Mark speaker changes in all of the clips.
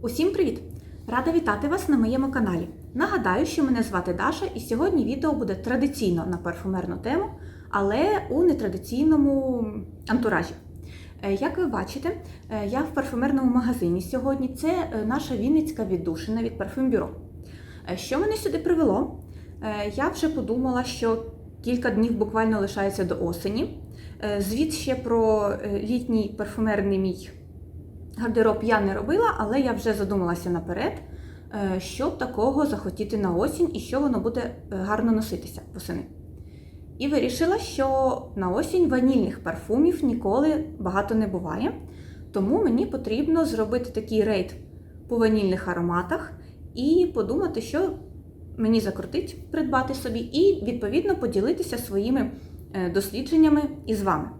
Speaker 1: Усім привіт! Рада вітати вас на моєму каналі. Нагадаю, що мене звати Даша, і сьогодні відео буде традиційно на парфумерну тему, але у нетрадиційному антуражі. Е, Як ви бачите, е, я в парфумерному магазині сьогодні. Це е, наша Вінницька віддушина від парфюмбюро. Що мене сюди привело? Я вже подумала, що кілька днів буквально лишається до осені. Звіт ще про літній парфумерний мій гардероб я не робила, але я вже задумалася наперед, е, щоб такого захотіти на осінь і що воно буде е, гарно носитися восени. І вирішила, що на осінь ванільних парфумів ніколи багато не буває. Тому мені потрібно зробити такий рейд по ванільних ароматах і подумати, що мені закрутить придбати собі, і відповідно поділитися своїми е, дослідженнями із вами.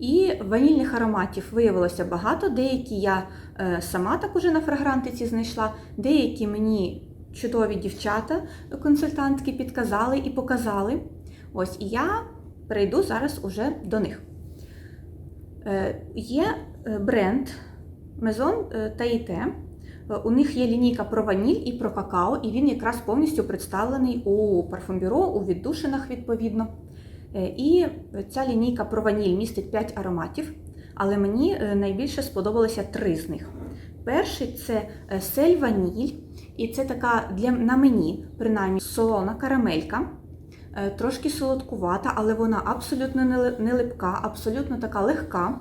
Speaker 1: І ванільних ароматів виявилося багато. Деякі я е, сама так уже на фрагрантиці знайшла, деякі мені чудові дівчата, консультантки підказали і показали. Ось і я перейду зараз уже до них. Е, Є е, бренд Maison Taité. У них є лінійка про ваніль і про какао, і він якраз повністю представлений у парфумбюро, у віддушинах відповідно. Е, І ця лінійка про ваніль містить 5 ароматів, але мені е, найбільше сподобалося три з них. Перший це е, сель ваніль, і це така для на мені, принаймні, солона карамелька, трошки солодкувата, але вона абсолютно не липка, абсолютно така легка.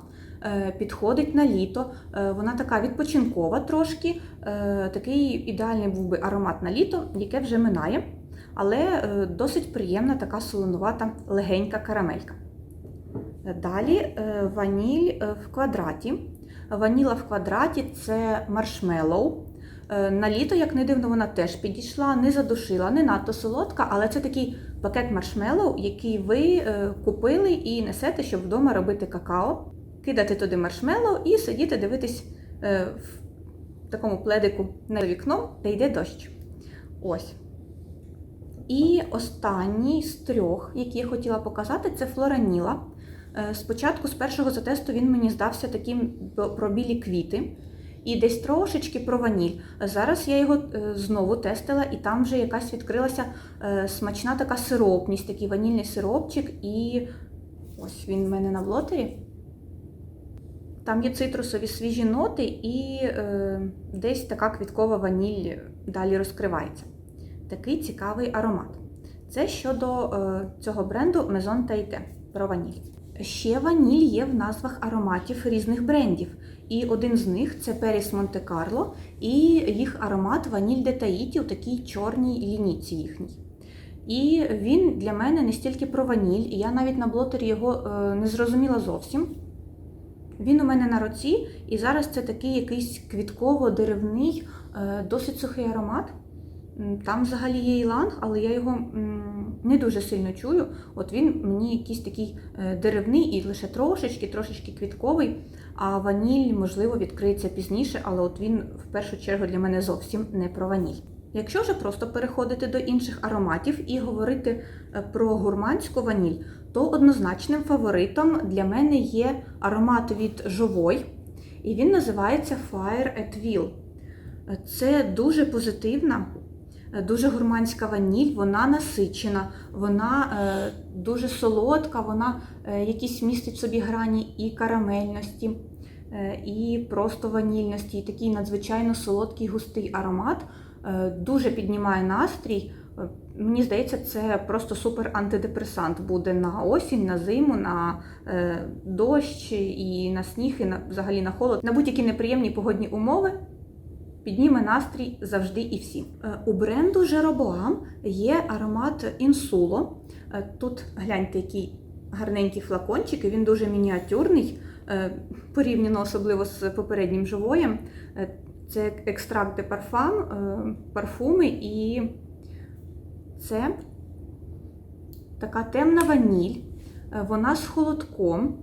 Speaker 1: Підходить на літо, вона така відпочинкова трошки, такий ідеальний був би аромат на літо, яке вже минає але е, досить приємна така солонувата легенька карамелька. Далі е, ваніль е, в квадраті. Ваніла в квадраті це маршмеллоу. На літо, як не дивно, вона теж підійшла, не задушила, не надто солодка, але це такий пакет маршмеллоу, який ви купили і несете, щоб вдома робити какао, кидати туди маршмеллоу і сидіти дивитись в такому пледику на вікном, де йде дощ. Ось. І останній з трьох, які я хотіла показати, це Флораніла. Е, Спочатку, з першого затесту, він мені здався таким про білі квіти і десь трошечки про ваніль. Зараз я його е, знову тестила, і там вже якась відкрилася е, смачна така сиропність, такий ванільний сиропчик, і ось він в мене на блотері. Там є цитрусові свіжі ноти, і е, десь така квіткова ваніль далі розкривається такий цікавий аромат. Це щодо е, цього бренду Maison Taité про ваніль. Ще ваніль є в назвах ароматів різних брендів. І один з них це Періс Монте Карло, і їх аромат ваніль де Таїті у такій чорній лінійці їхній. І він для мене не стільки про ваніль, я навіть на блотері його е, не зрозуміла зовсім. Він у мене на руці, і зараз це такий якийсь квітково-деревний, е, досить сухий аромат. Там взагалі є іланг, але я його не дуже сильно чую. От він мені якийсь такий е, деревний і лише трошечки, трошечки квітковий, а ваніль, можливо, відкриється пізніше, але от він в першу чергу для мене зовсім не про ваніль. Якщо вже просто переходити до інших ароматів і говорити е, про гурманську ваніль, то однозначним фаворитом для мене є аромат від Жовой, і він називається Fire at Will. Е, Це дуже позитивна, дуже гурманська ваніль, вона насичена, вона е, дуже солодка, вона е, якісь містить в собі грані і карамельності, е, і просто ванільності, і такий надзвичайно солодкий густий аромат. Дуже піднімає настрій. Мені здається, це просто супер антидепресант буде на осінь, на зиму, на дощ і на сніг, і на, взагалі на холод, на будь-які неприємні погодні умови. Підніме настрій завжди і всі. Е, У бренду Jeroboam є аромат інсуло. Е, Тут гляньте, який гарненький флакончик, він дуже мініатюрний, е, порівняно особливо з попереднім живоєм. Це екстракт де парфам, парфуми, і це така темна ваніль. Вона з холодком.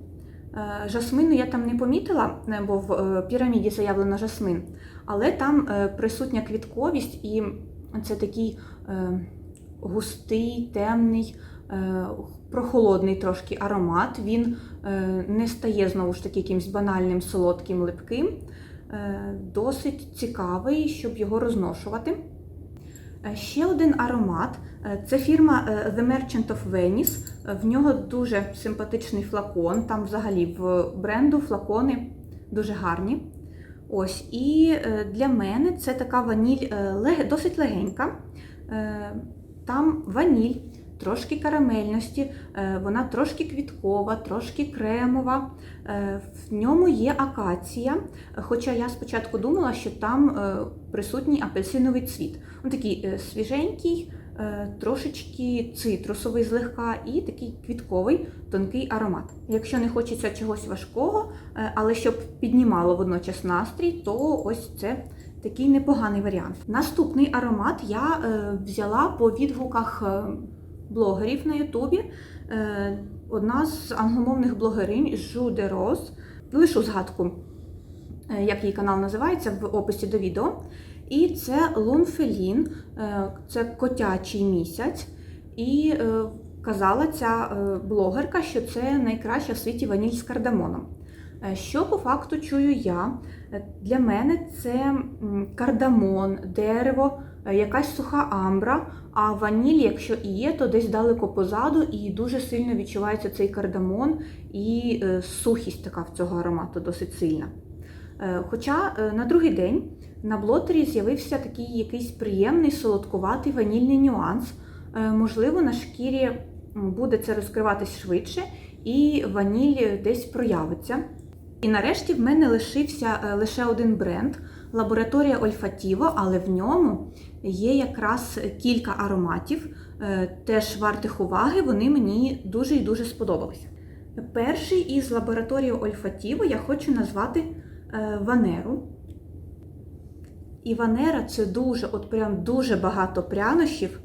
Speaker 1: Жасмину я там не помітила, бо в піраміді заявлено жасмин, але там е, присутня квітковість, і це такий е, густий, темний, е, прохолодний трошки аромат. Він не стає знову ж таки якимось банальним, солодким, липким. досить цікавий, щоб його розношувати. Ще один аромат це фірма The Merchant of Venice. В нього дуже симпатичний флакон. Там взагалі в бренду флакони дуже гарні. Ось, і е, для мене це така ваніль е, досить легенька. Е, Там ваніль, трошки карамельності, вона трошки квіткова, трошки кремова. В ньому є акація, хоча я спочатку думала, що там присутній апельсиновий цвіт. Він такий свіженький, трошечки цитрусовий злегка і такий квітковий тонкий аромат. Якщо не хочеться чогось важкого, е, але щоб піднімало водночас настрій, то ось це такий непоганий варіант. Наступний аромат я е, взяла по відгуках е, блогерів на Ютубі. Е, Одна з англомовних блогеринь Жу де Роз. Лишу згадку, е, як її канал називається, в описі до відео. І це Лунфелін, е, це котячий місяць. І е, казала ця е, блогерка, що це найкраща в світі ваніль з кардамоном. Що по факту чую я? Для мене це кардамон, дерево, якась суха амбра, а ваніль, якщо і є, то десь далеко позаду, і дуже сильно відчувається цей кардамон і сухість така в цього аромату досить сильна. Хоча на другий день на блотері з'явився такий якийсь приємний солодкуватий ванільний нюанс. Е, Можливо, на шкірі буде це розкриватись швидше, і ваніль десь проявиться. І нарешті в мене лишився е, лише один бренд лабораторія Ольфатіво, але в ньому є якраз кілька ароматів, е, теж вартих уваги, вони мені дуже і дуже сподобалися. Перший із лабораторії Ольфатіво я хочу назвати Ванеру. І Ванера це дуже, от прям дуже багато прянощів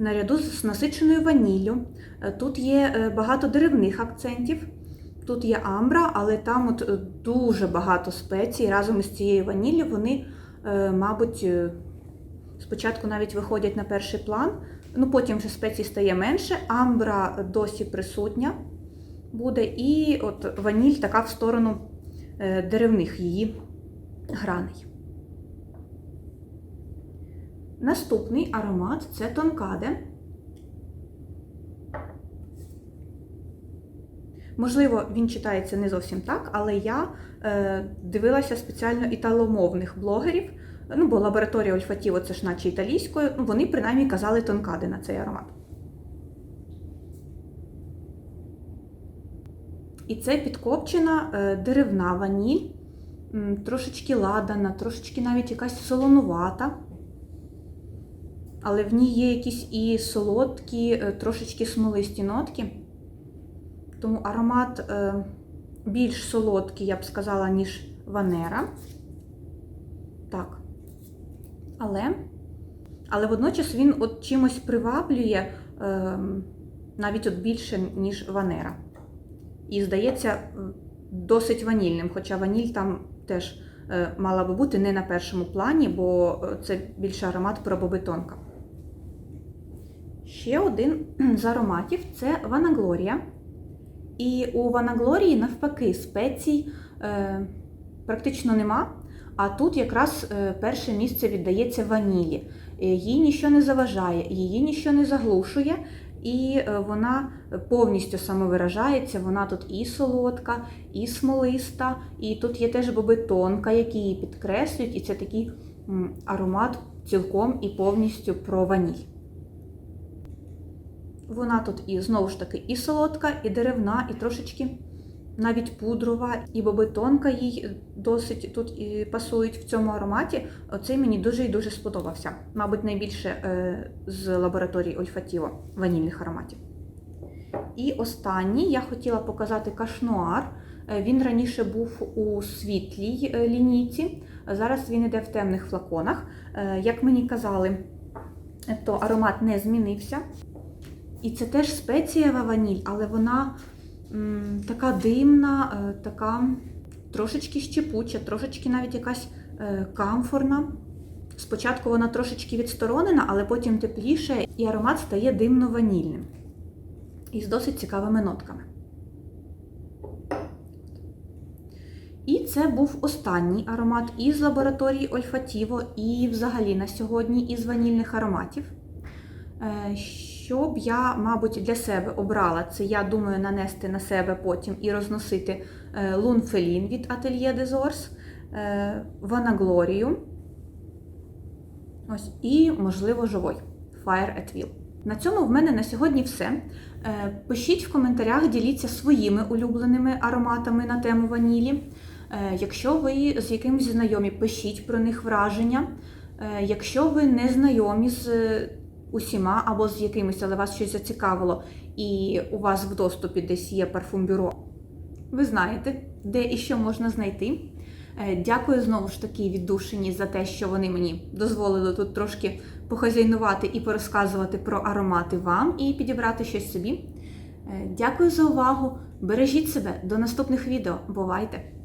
Speaker 1: наряду з насиченою ваніллю. Е, Тут є е, багато деревних акцентів. Тут є амбра, але там от е, дуже багато спецій. Разом із цією ваніллю вони, мабуть, спочатку навіть виходять на перший план, ну потім вже спецій стає менше, амбра досі присутня буде, і от ваніль така в сторону деревних її граней. Наступний аромат це тонкаде. Можливо, він читається не зовсім так, але я е, дивилася спеціально італомовних блогерів. Ну, бо лабораторія Ольфатіво це ж наче італійською, ну, вони принаймні казали тонкади на цей аромат. І це підкопчена е, деревна ваніль, трошечки ладана, трошечки навіть якась солонувата. Але в ній є якісь і солодкі, е, трошечки смолисті нотки. Тому аромат е, більш солодкий, я б сказала, ніж ванера. Так. Але, але водночас він от чимось приваблює е, навіть от більше, ніж ванера. І здається, досить ванільним, хоча ваніль там теж е, мала би бути не на першому плані, бо це більше аромат про бобитонка. Ще один з ароматів це Ванаглорія. І у Ванаглорії, навпаки, спецій е, практично нема. А тут якраз е, перше місце віддається ванілі. Е, Їй нічого не заважає, її нічого не заглушує, і е, вона повністю самовиражається. Вона тут і солодка, і смолиста, і тут є теж боби тонка, які її підкреслюють, і це такий аромат цілком і повністю про ваніль. Вона тут і знову ж таки і солодка, і деревна, і трошечки навіть пудрова, і боби тонка їй досить тут і пасують в цьому ароматі. Оцей мені дуже і дуже сподобався. Мабуть, найбільше е, з лабораторії Ольфатіво ванільних ароматів. І останній я хотіла показати кашнуар. Е, Він раніше був у світлій е, лінійці, зараз він іде в темних флаконах. Е, Як мені казали, то аромат не змінився. І це теж спецієва ваніль, але вона м, така димна, е, така трошечки щепуча, трошечки навіть якась е, камфорна. Спочатку вона трошечки відсторонена, але потім тепліше, і аромат стає димно-ванільним. І з досить цікавими нотками. І це був останній аромат із лабораторії Ольфатіво і взагалі на сьогодні із ванільних ароматів. Що б я, мабуть, для себе обрала, це я думаю нанести на себе потім і розносити е, Лунфелін від Atelier des Ors, е, Ванаглорію. Ось, і, можливо, живой Fire at Will. На цьому в мене на сьогодні все. Е, Пишіть в коментарях, діліться своїми улюбленими ароматами на тему ванілі. Якщо ви з якимось знайомі, пишіть про них враження. Якщо ви не знайомі з усіма або з якимось, але вас щось зацікавило, і у вас в доступі десь є парфум-бюро, ви знаєте, де і що можна знайти. Е, Дякую знову ж таки віддушені за те, що вони мені дозволили тут трошки похазяйнувати і порозказувати про аромати вам і підібрати щось собі. Е, Дякую за увагу! Бережіть себе до наступних відео. Бувайте!